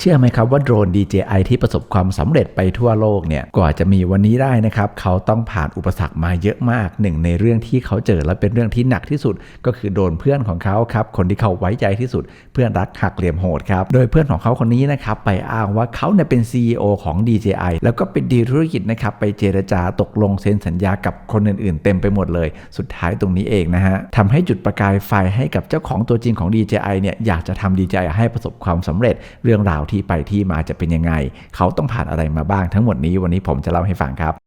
เชื่อไหมครับว่าโดรน DJI ที่ประสบความสำเร็จไปทั่วโลกเนี่ยกว่าจะมีวันนี้ได้นะครับ เขาต้องผ่านอุปสรรคมาเยอะมากหนึ่งในเรื่องที่เขาเจอและเป็นเรื่องที่หนักที่สุด ก็คือโดนเพื่อนของเขาครับ คนที่เขาไว้ใจที่สุด เพื่อนรักหักเหลี่ยมโหดครับ โดยเพื่อนของเขาคนนี้นะครับไปอ้างว่าเขาเนี่ยเป็น CEO ของ DJI แล้วก็เป็นดีธุรกิจนะครับไปเจรจาตกลงเซ็นสัญญากับคนอื่นๆ เต็มไปหมดเลย สุดท้ายตรงนี้เองนะฮะทำให้จุดประกายไฟให้กับเจ้าของตัวจริงของ DJI เนี่ยอยากจะทำ DJI ให้ประสบความสำเร็จเรื่องราวที่ไปที่มาจะเป็นยังไง เขาต้องผ่านอะไรมาบ้างทั้งหมดนี้วันนี้ผมจะเล่าให้ฟังครับ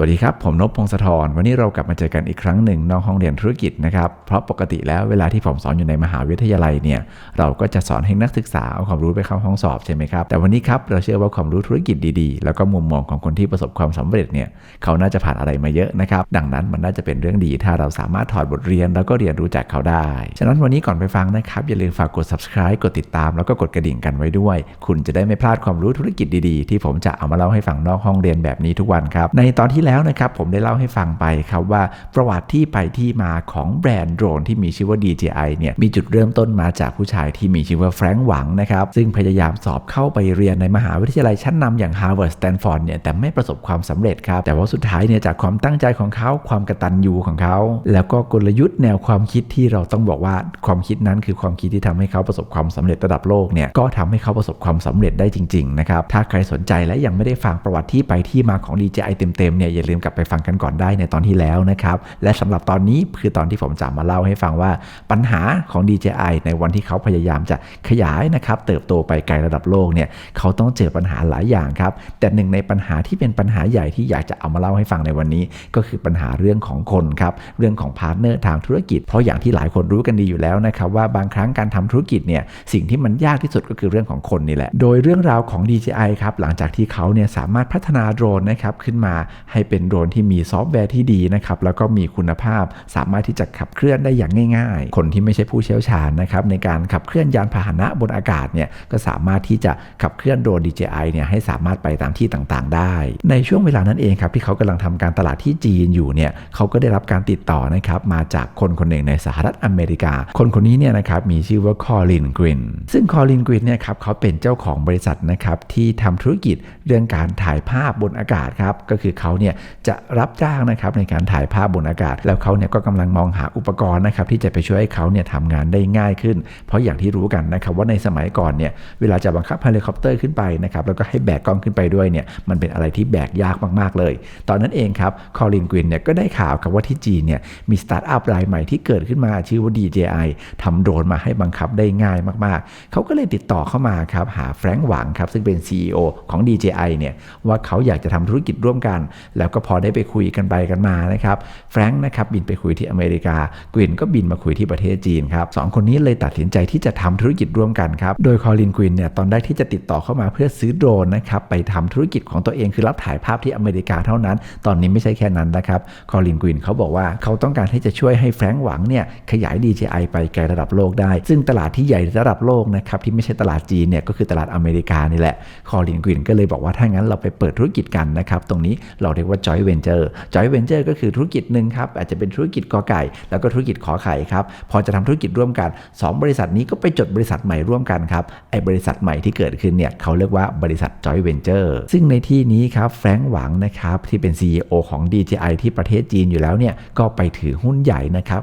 วัสดีครับ ผมนพพงศธรวันนี้เรากลับมาเจอกันอีกครั้งหนึ่งนอกห้องเรียนธุรกิจนะครับ เพราะปกติแล้วเวลาที่ผมสอนอยู่ในมหาวิทยาลัยเนี่ยเราก็จะสอนให้นักศึกษาเอาความรู้ไปเข้าห้องสอบใช่ไหมครับ แต่วันนี้ครับเราเชื่อว่าความรู้ธุรกิจดีๆ แล้วก็มุมมองของคนที่ประสบความสำเร็จเนี่ยเขาน่าจะผ่านอะไรมาเยอะนะครับ ดังนั้นมันน่าจะเป็นเรื่องดี ถ้าเราสามารถถอดบทเรียนแล้วก็เรียนรู้จากเขาได้ ฉะนั้นวันนี้ก่อนไปฟังนะครับอย่าลืมฝากกด subscribe กดติดตาม แล้วก็กดกระดิ่งกันไว้ด้วย คุณจะได้ไม่พลาดความรู้ธุรกิจดีๆ ที่ผมจะเอามาเล่าให้ฟังนอกห้องเรียนแบบนี้ทุกวันครับในตอนที่แล้วนะครับผมได้เล่าให้ฟังไปครับว่าประวัติที่ไปที่มาของแบรนด์โดรนที่มีชื่อว่า DJI เนี่ยมีจุดเริ่มต้นมาจากผู้ชายที่มีชื่อว่าแฟรงค์หวังนะครับซึ่งพยายามสอบเข้าไปเรียนในมหาวิทยาลัยชั้นนำอย่าง Harvard Stanford เนี่ยแต่ไม่ประสบความสำเร็จครับ แต่ว่าสุดท้ายเนี่ยจากความตั้งใจของเขาความกระตันยูของเขา แล้วก็กลยุทธ์แนวความคิดที่เราต้องบอกว่าความคิดนั้นคือความคิดที่ทำให้เขาประสบความสำเร็จระดับโลกเนี่ยก็ทำให้เขาประสบความสำเร็จได้จริงๆนะครับถ้าใครสนใจและยังไม่ได้ฟังประวัติที่ไปที่มาของ DJI เต็มๆเนี่ยอย่าลืมกลับไปฟังกันก่อนได้ในตอนที่แล้วนะครับ และสำหรับตอนนี้คือตอนที่ผมจะมาเล่าให้ฟังว่าปัญหาของ DJI ในวันที่เขาพยายามจะขยายนะครับเติบโตไปไกลระดับโลกเนี่ยเขาต้องเจอปัญหาหลายอย่างครับ แต่หนึ่งในปัญหาที่เป็นปัญหาใหญ่ที่อยากจะเอามาเล่าให้ฟังในวันนี้ ก็คือปัญหาเรื่องของคนครับเรื่องของพาร์ทเนอร์ทางธุรกิจ เพราะอย่างที่หลายคนรู้กันดีอยู่แล้วนะครับว่าบางครั้งการทำธุรกิจเนี่ยสิ่งที่มันยากที่สุดก็คือเรื่องของคนนี่แหละ โดยเรื่องราวของ DJI ครับหลังจากที่เขาเนี่ยสามารถพัฒนาโดรนนะครับขึ้นมาใให้เป็นโดรนที่มีซอฟต์แวร์ที่ดีนะครับแล้วก็มีคุณภาพสามารถที่จะขับเคลื่อนได้อย่างง่าย ๆ คนที่ไม่ใช่ผู้เชี่ยวชาญนะครับในการขับเคลื่อนยานพาหนะบนอากาศเนี่ยก็สามารถที่จะขับเคลื่อนโดรน DJI เนี่ยให้สามารถไปตามที่ต่างๆ ได้ ในช่วงเวลานั้นเองครับที่เขากำลังทำการตลาดที่จีนอยู่เนี่ยเขาก็ได้รับการติดต่อนะครับมาจากคนคนหนึ่งในสหรัฐอเมริกา คนคนนี้เนี่ยนะครับมีชื่อว่าคอลินกรินซึ่งคอลินกรินเนี่ยครับเขาเป็นเจ้าของบริษัทนะครับที่ทำธุรกิจเรื่องการถ่ายภาพบนอากาศครับก็คือเขาเนี่ยจะรับจ้างนะครับในการถ่ายภาพบนอากาศ แล้วเขาเนี่ยก็กำลังมองหาอุปกรณ์นะครับที่จะไปช่วยให้เขาเนี่ยทำงานได้ง่ายขึ้น เพราะอย่างที่รู้กันนะครับว่าในสมัยก่อนเนี่ยเวลาจะบังคับเฮลิคอปเตอร์ขึ้นไปนะครับแล้วก็ให้แบกกล้องขึ้นไปด้วยเนี่ยมันเป็นอะไรที่แบกยากมากๆเลย ตอนนั้นเองครับคอลินกวินเนี่ยก็ได้ข่าวครับว่าที่จีนเนี่ยมีสตาร์ทอัพรายใหม่ที่เกิดขึ้นมาชื่อว่า DJI ทำโดรนมาให้บังคับได้ง่ายมากๆ เขาก็เลยติดต่อเข้ามาครับหาแฟรงค์หวังครับซึ่งเป็น CEO ของ DJI เนี่ยว่าเขาอยากจะทำธุรกิจร่วมกันแล้วก็พอได้ไปคุยกันไปกันมานะครับแฟรงค์นะครับบินไปคุยที่อเมริกากวินก็บินมาคุยที่ประเทศจีนครับสองคนนี้เลยตัดสินใจที่จะทำธุรกิจร่วมกันครับ โดยคอลินกวินเนี่ยตอนแรกที่จะติดต่อเข้ามาเพื่อซื้อโดรนนะครับไปทำธุรกิจของตัวเองคือรับถ่ายภาพที่อเมริกาเท่านั้น ตอนนี้ไม่ใช่แค่นั้นนะครับคอลินกวินเขาบอกว่าเขาต้องการที่จะช่วยให้แฟรงค์หวังเนี่ยขยาย DJI ไปไกลระดับโลกได้ ซึ่งตลาดที่ใหญ่ระดับโลกนะครับที่ไม่ใช่ตลาดจีนเนี่ยก็คือตลาดอเมริกานี่แหละคอลินกวินก็เลยบอกว่าถ้างั้นเราไปเปิดธุรกิจกันนะครับตรงนี้เราเรียกว่า joint venture joint venture ก็คือธุรกิจหนึ่งครับ อาจจะเป็นธุรกิจกอไก่ แล้วก็ธุรกิจขอไข่ครับ พอจะทำธุรกิจร่วมกัน 2 บริษัทนี้ก็ไปจดบริษัทใหม่ร่วมกันครับ ไอ้บริษัทใหม่ที่เกิดขึ้นเนี่ยเขาเรียกว่าบริษัท joint venture ซึ่งในที่นี้ครับแฟรงค์หวังนะครับที่เป็น CEO ของ DJI ที่ประเทศจีนอยู่แล้วเนี่ยก็ไปถือหุ้นใหญ่นะครับ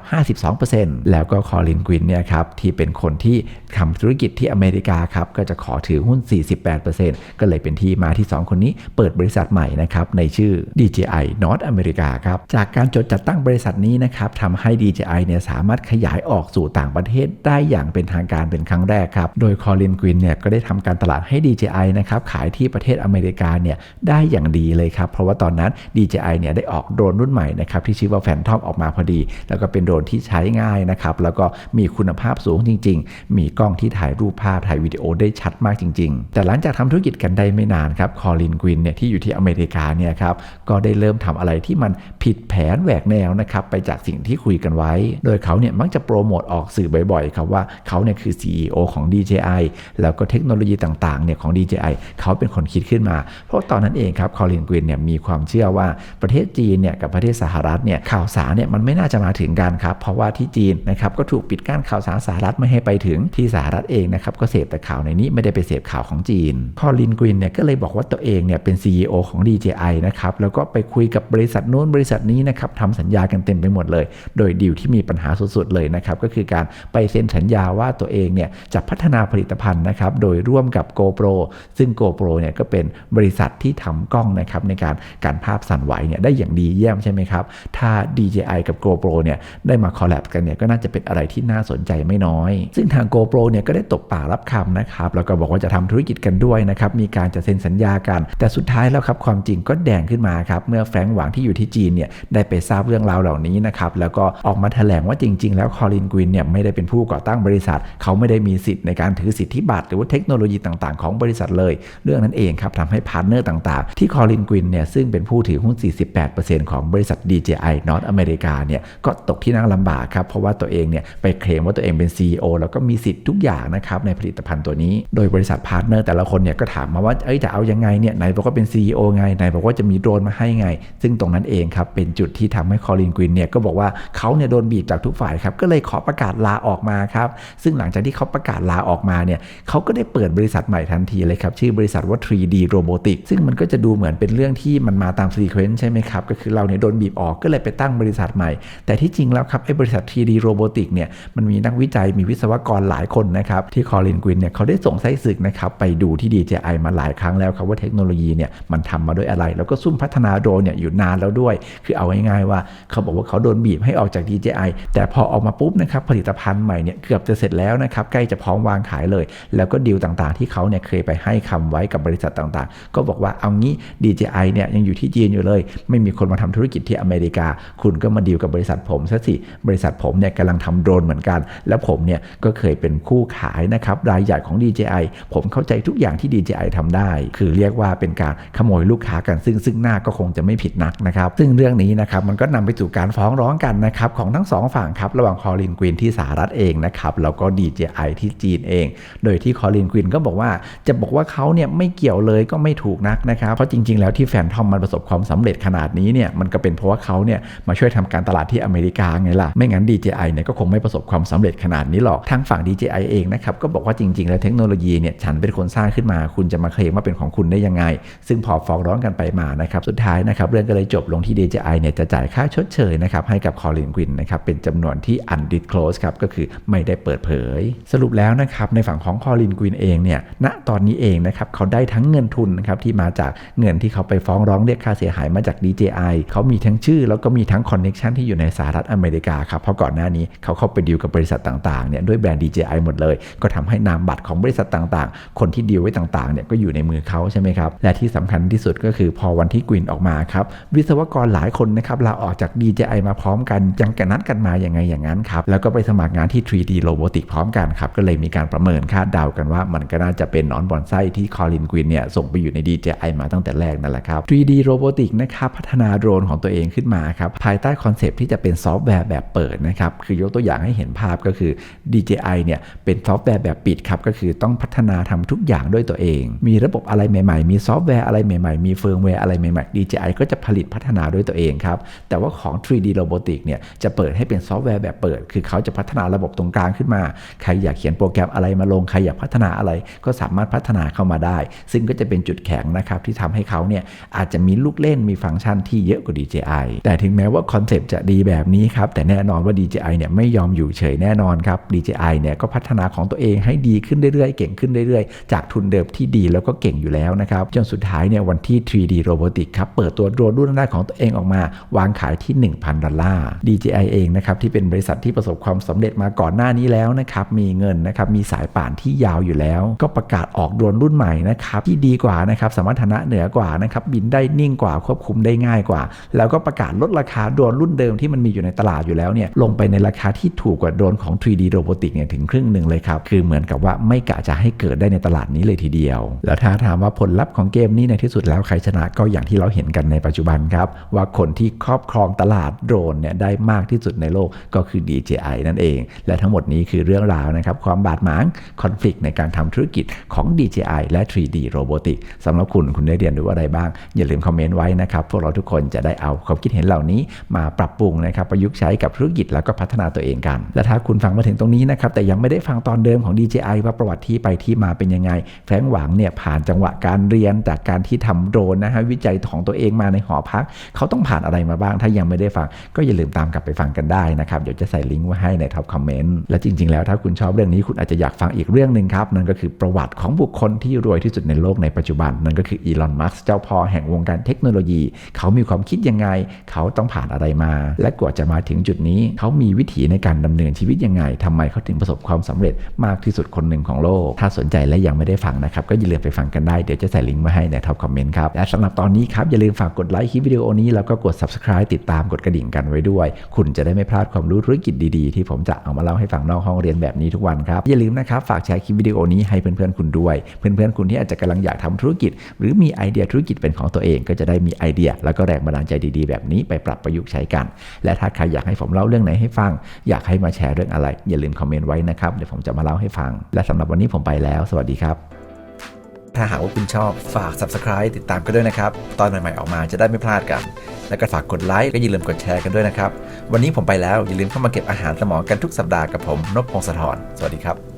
52%แล้วก็คอลินกวินเนี่ยครับที่เป็นคนที่ทำธุรกิจที่อเมริกาครับก็จะขอถือหุ้น 48%ก็เลยเป็นที่มาที่ 2 คนนี้เปิดบริษัทใหม่นะครับในชื่อ DJI North America ครับ จากการจดจัดตั้งบริษัทนี้นะครับทำให้ DJI เนี่ยสามารถขยายออกสู่ต่างประเทศได้อย่างเป็นทางการเป็นครั้งแรกครับ โดยคอลินกวินเนี่ยก็ได้ทำการตลาดให้ DJI นะครับขายที่ประเทศอเมริกาเนี่ยได้อย่างดีเลยครับ เพราะว่าตอนนั้น DJI เนี่ยได้ออกโดรนรุ่นใหม่นะครับที่ชื่อว่าแฟนทอมออกมาพอดี แล้วก็เป็นโดรนที่ใช้ง่ายนะครับแล้วก็มีคุณภาพสูงจริง ๆ มีกล้องที่ถ่ายรูปภาพถ่ายวิดีโอได้ชัดมากจริง ๆ แต่หลังจากทำธุรกิจกันได้ไม่นานครับคอลินกวินเนี่ยที่อยู่ที่อเมริกาเนี่ยครับก็ได้เริ่มทำอะไรที่มันผิดแผนแหวกแนวนะครับไปจากสิ่งที่คุยกันไว้ โดยเขาเนี่ยมักจะโปรโมทออกสื่อบ่อยๆครับว่าเขาเนี่ยคือ CEO ของ DJI แล้วก็เทคโนโลยีต่างๆเนี่ยของ DJI เขาเป็นคนคิดขึ้นมา เพราะตอนนั้นเองครับคอลินกวินเนี่ยมีความเชื่อว่าประเทศจีนเนี่ยกับประเทศสหรัฐเนี่ยข่าวสารเนี่ยมันไม่น่าจะมาถึงกันครับเพราะว่าที่จีนนะครับก็ถูกปิดกั้นข่าวสารสหรัฐไม่ให้ไปถึงที่สหรัฐเองนะครับก็เสพแต่ข่าวในนี้ไม่ได้ไปเสพข่าวของจีน คอลินกวินเนี่ยก็เลยบอกว่าตัวเองเนี่ยเป็น CEO ของ DJI นะครับแล้วก็ไปคุยกับบริษัทนู้นบริษัทนี้นะครับทำสัญญากันเต็มไปหมดเลย โดยดีลที่มีปัญหาสุดๆเลยนะครับก็คือการไปเซ็นสัญญาว่าตัวเองเนี่ยจะพัฒนาผลิตภัณฑ์นะครับโดยร่วมกับ GoPro ซึ่ง GoPro เนี่ยก็เป็นบริษัทที่ทำกล้องนะครับในการการภาพสั่นไหวเนี่ยได้อย่างดีเยี่ยมใช่ไหมครับถ้า DJI กับ GoPro เนี่ยได้มาคอลแลบกันเนี่ยก็น่าจะเป็นอะไรที่น่าสนใจไม่น้อย ซึ่งทาง GoPro เนี่ยก็ได้ตกปากรับคำนะครับแล้วก็บอกว่าจะทำธุรกิจกันด้วยนะครับมีการจะเซ็นสัญญากัน แต่สุดท้ายแล้วครับความจริงก็แดงขึ้นมาครับเมื่อแฟรงค์หวังที่อยู่ที่จีนเนี่ยได้ไปทราบเรื่องราวเหล่านี้นะครับแล้วก็ออกมาแถลงว่าจริง ๆ แล้วคอลินกวินเนี่ยไม่ได้เป็นผู้ก่อตั้งบริษัท เขาไม่ได้มีสิทธิ์ในการถือสิทธิบัตรหรือว่าเทคโนโลยีต่างๆ ของบริษัทเลย เรื่องนั้นเองครับทำให้พาร์ทเนอร์ต่างๆ ที่คอลินกวินเนี่ยซึ่งเป็นผู้ถือหุ้น 48%ของบริษัท DJI North America เนี่ยก็ตกที่นั่งลำบากครับเพราะว่าตัวเองเนี่ยไปเคลมว่าตัวเองเป็น CEO แล้วก็มีสิทธิ์ทุกอย่างนะครับในผลิตภัณฑ์ตัวนี้ โดยบริษัทพาร์ทเนอร์แต่ละคนเนี่ยก็ถามมาว่าเอ้ยจะเอายังไงเนี่ยไหนบอกว่าเป็น CEO ไงไหนบอกว่าจะมีโดรนมาให้ไง ซึ่งตรงนั้นเองครับเป็นจุดที่ทำให้คอลินกวินเนี่ยก็บอกว่าเขาเนี่ยโดนบีบจากทุกฝ่ายครับก็เลยขอประกาศลาออกมาครับซึ่งหลังจากที่เขาประกาศลาออกมาเนี่ยเขาก็ได้เปิดบริษัทใหม่ทันทีเลยครับชื่อบริษัทว่า 3D Robotics ซึ่งมันก็จะดูเหมือนเป็นเรื่องที่มันมาตามซีเควนซ์ใช่ไหมครับก็คือเราเนี่ยโดนบีบออกก็เลยไปตั้งบริษัทใหม่ แต่ที่จริงแล้วครับไอ้บริษัท 3D Robotics เนี่ยมันมีนักวิจัยมีวิศวกรหลายคนนะครับที่คอลินกวินเนี่ยเขาได้ส่งไส้ศึกนะครับไปดูที่ DJI มาหลายครั้งแล้วครับว่าเทคโนโลยีเนี่ยมันทำมาด้วยอะไร แล้วก็ซุ่มพัฒนาโดนเนี่ยอยู่นานแล้วด้วย คือเอาง่ายๆว่าเขาบอกว่าเขาโดนบีบให้ออกจาก DJI แต่พอออกมาปุ๊บนะครับผลิตภัณฑ์ใหม่เนี่ยเกือบจะเสร็จแล้วนะครับใกล้จะพร้อมวางขายเลย แล้วก็ดีลต่างๆ ที่เขาเนี่ยเคยไปให้คำไว้กับบริษัทต่างๆ ก็บอกว่าเอางี้ DJI เนี่ยยังอยู่ที่จีนอยู่เลย ไม่มีคนมาทำธุรกิจที่อเมริกา คุณก็มาดีลกับบริษัทผมซะสิบริษัทผมเนี่ยกำลังทำโดรนเหมือนกัน แล้วผมเนี่ยก็เคยเป็นคู่ขายนะครับรายใหญ่ของ DJI ผมเข้าใจทุกอย่างที่ DJI ทำได้ คือเรียกว่าเป็นการขโมยลูกค้ากันซึ่งซึ่งหน้าก็คงจะไม่ผิดนักนะครับ ซึ่งเรื่องนี้นะครับมันก็นำไปสู่การฟ้องร้องกันนะครับของทั้งสองฝั่งครับระหว่างคอลินกวินที่สหรัฐเองนะครับแล้วก็ DJI ที่จีนเอง โดยที่คอลินกวินก็บอกว่าจะบอกว่าเขาเนี่ยไม่เกี่ยวเลยก็ไม่ถูกนักนะครับเพราะจริง ๆ แล้วที่แฟนทอมมันประสบความสำเร็จขนาดนี้เนี่ยมันก็เป็นเพราะว่าเขาเนี่ยมาช่วยทำการตลาดที่อเมริกาไงล่ะไม่งั้น DJI เนี่ยก็คงไม่ประสบความสำเร็จขนาดนี้หรอกทางฝั่ง DJI เองนะครับก็บอกว่าจริง ๆ แล้วเทคโนโลยีเนี่ยฉันเป็นคนสร้างขึ้นมา คุณจะมาเคลมว่าเป็นของคุณได้ยังไง ซึ่งพอฟ้องร้องกันไปมานะครับสุดท้ายนะครับเรื่องก็เลยจบลงที่ DJI เนี่ยจะจ่ายค่าชดเชยนะครับให้กับคอลินกวินนะครับเป็นจำนวนที่ undisclosed ครับก็คือไม่ได้เปิดเผย สรุปแล้วนะครับในฝั่งของคอลินกวินเองเนี่ยณตอนนี้เองนะครับเขาได้ทั้งเงินทุนนะครับที่มาจากเงินที่เขาไปฟ้องร้องเรียกค่าเสียหายมาจาก DJI เขามีทั้งชื่อ แล้วก็มีทั้งคอนเน็ชันที่อยู่ในสหรัฐอเมริกาครับเพราะก่อนหน้านี้เขาเข้าไปดีลกับบริษัทต่างๆเนี่ยด้วยแบรนด์ DJI หมดเลย ก็ทำให้นามบัตรของบริษัทต่างๆ คนที่ดีลไว้ต่างๆเนี่ยก็อยู่ในมือเขาใช่ไหมครับและที่สำคัญที่สุดก็คือพอวันที่กวินออกมาครับ วิศวกรหลายคนนะครับลาออกจาก DJI มาพร้อมกันยังกันนัดกันมาอย่างไงอย่างนั้นครับ แล้วก็ไปสมัครงานที่ 3D Robotics พร้อมกันครับ ก็เลยมีการประเมินคาดเดากันว่า มันก็น่าจะเป็นนอนบอนไส้ที่คอลินกวินเนี่ยส่งไปอยู่ใน DJI มาตั้งแต่แรกนั่นแหละครับ 3D Robotics นะครับพัฒนาโดรนของตัวเองขึ้นมาครับภายใต้คอนเซปที่จะเป็นซอฟต์แวร์แบบเปิดนะครับคือยกตัวอย่างให้เห็นภาพก็คือ DJI เนี่ยเป็นซอฟต์แวร์แบบปิดครับก็คือต้องพัฒนาทำทุกอย่างด้วยตัวเอง มีระบบอะไรใหม่ ๆ มีซอฟต์แวร์อะไรใหม่ ๆ มีเฟิร์มแวร์อะไรใหม่ๆ DJI ก็จะผลิตพัฒนาด้วยตัวเองครับ แต่ว่าของ 3D Robotics เนี่ยจะเปิดให้เป็นซอฟต์แวร์แบบเปิด คือเขาจะพัฒนาระบบตรงกลางขึ้นมา ใครอยากเขียนโปรแกรมอะไรมาลง ใครอยากพัฒนาอะไรก็สามารถพัฒนาเข้ามาได้ ซึ่งก็จะเป็นจุดแข็งนะครับที่ทำให้เขาเนี่ยอาจจะมีลูกเล่นมีฟังก์ชันที่เยอะกว่า DJI แต่ถึงแม้ว่าคอนเซปต์จะดีแบบนี้ครับ แต่แน่นอนว่า DJI เนี่ยไม่ยอมอยู่เฉยแน่นอนครับ DJI เนี่ยก็พัฒนาของตัวเองให้ดีขึ้นเรื่อยๆ เก่งขึ้นเรื่อยๆ จากทุนเดิมที่ดีแล้วก็เก่งอยู่แล้วนะครับ จนสุดท้ายเนี่ยวันที่ 3D Robotics ครับเปิดตัวโดรนรุ่นแรกของตัวเองออกมา วางขายที่ 1,000 ดอลลาร์ DJI เองนะครับที่เป็นบริษัทที่ประสบความสำเร็จมาก่อนหน้านี้แล้วนะครับมีเงินนะครับมีสายป่านที่ยาวอยู่แล้ว ก็ประกาศออกโดรนรุ่นใหม่นะครับที่ดีกว่านะครับสมรรถนะเหนือกว่านะครับบินได้นิ่งกว่าควบคุมได้ง่ายกว่า แล้วก็ประกาศลดราคาโดรนรุ่นเดิมที่มันมีอยู่ในตลาดอยู่แล้วเนี่ยลงไปในราคาที่ถูกกว่าโดรนของ 3D Robotics เนี่ยถึงครึ่งหนึ่งเลยครับคือเหมือนกับว่าไม่กะจะให้เกิดได้ในตลาดนี้เลยทีเดียว แล้วถ้าถามว่าผลลัพธ์ของเกมนี้ในที่สุดแล้วใครชนะก็อย่างที่เราเห็นกันในปัจจุบันครับ ว่าคนที่ครอบครองตลาดโดรนเนี่ยได้มากที่สุดในโลกก็คือ DJI นั่นเอง และทั้งหมดนี้คือเรื่องราวนะครับ ความบาดหมาง คอน FLICT ในการทำธุรกิจของ DJI และ 3D Robotics สำหรับคุณคุณได้เรียนรู้อะไรบ้าง อย่าลืมคอมเมนต์ไว้นะครับ พวกเราทุกคนจะได้เอาความคิดเห็นเหล่านี้มาปรับปรุงนะครับประยุกต์ใช้กับธุรกิจแล้วก็พัฒนาตัวเองกัน และถ้าคุณฟังมาถึงตรงนี้นะครับแต่ยังไม่ได้ฟังตอนเดิมของ DJI ว่าประวัติที่ไปที่มาเป็นยังไง แฟรงหวังเนี่ยผ่านจังหวะการเรียนจากการที่ทำโดรนนะฮะวิจัยของตัวเองมาในหอพัก เขาต้องผ่านอะไรมาบ้างถ้ายังไม่ได้ฟัง ก็อย่าลืมตามกลับไปฟังกันได้นะครับ เดี๋ยวจะใส่ลิงก์ไว้ให้ในท็อปคอมเมนต์และจริง ๆ แล้วถ้าคุณชอบเรื่องนี้คุณอาจจะอยากฟังอีกเรื่องหนึ่งครับนั่นก็คือประวัติของบุคคลที่รวยที่สุดในโลกในปัจจุบัน นั่นก็คืออีลอนมัสก์เจ้าพ่อแห่งวงการเทคโนโลยี เขามีความคิดยังไง เขาต้องผ่านอะไรมา และกว่าจะมาถึงจุดนี้ เขามีวิถีในการดำเนินชีวิตยังไงทำไมเขาถึงประสบความสำเร็จมากที่สุดคนหนึ่งของโลก ถ้าสนใจและยังไม่ได้ฟังนะครับก็อย่าลืมไปฟังกันได้เดี๋ยวจะใส่ลิงก์ไว้ให้ในท็อปคอมเมนต์ครับและสำหรับตอนนี้ครับอย่าลืมฝากกดไลค์คลิปวิดีโอนี้ แล้วก็กด subscribe ติดตามกดกระดิ่งกันไว้ด้วย คุณจะได้ไม่พลาดความรู้ธุรกิจดีๆ ที่ผมจะเอามาเล่าให้ฟังนอกห้องเรียนแบบนี้ทุกวันครับ อย่าลืมนะครับฝากแชร์คลิปวิดีโอนี้ให้เพื่อนๆคุณด้วย เพื่อนๆคุณที่อาจจะกำลังอยากทำธุรกิจ หรือมีไอเดียธุรกิจเป็นของตัวเอง ก็จะได้มีไอเดีย แล้วก็แรงบันดาลใจดีๆ แบบนี้ไปปรับประยุกต์ใช้กัน และถ้าใครอยากให้ผมเล่าเรื่องไหนให้ฟัง อยากให้มาแชร์เรื่องอะไร อย่าลืมคอมเมนต์ไว้นะครับเดี๋ยวผมจะมาเล่าให้ฟัง และสำหรับวันนี้ผมไปแล้ว สวัสดีครับ ถ้าหากว่าคุณชอบฝาก subscribe ติดตามกันด้วยนะครับ ตอนใหม่ๆออกมาจะได้ไม่พลาดกัน และก็ฝากกดไลค์ก็อย่าลืมกดแชร์กันด้วยนะครับ วันนี้ผมไปแล้วอย่าลืมเข้ามาเก็บอาหารสมองกันทุกสัปดาห์กับผมนพพงศธรสวัสดีครับ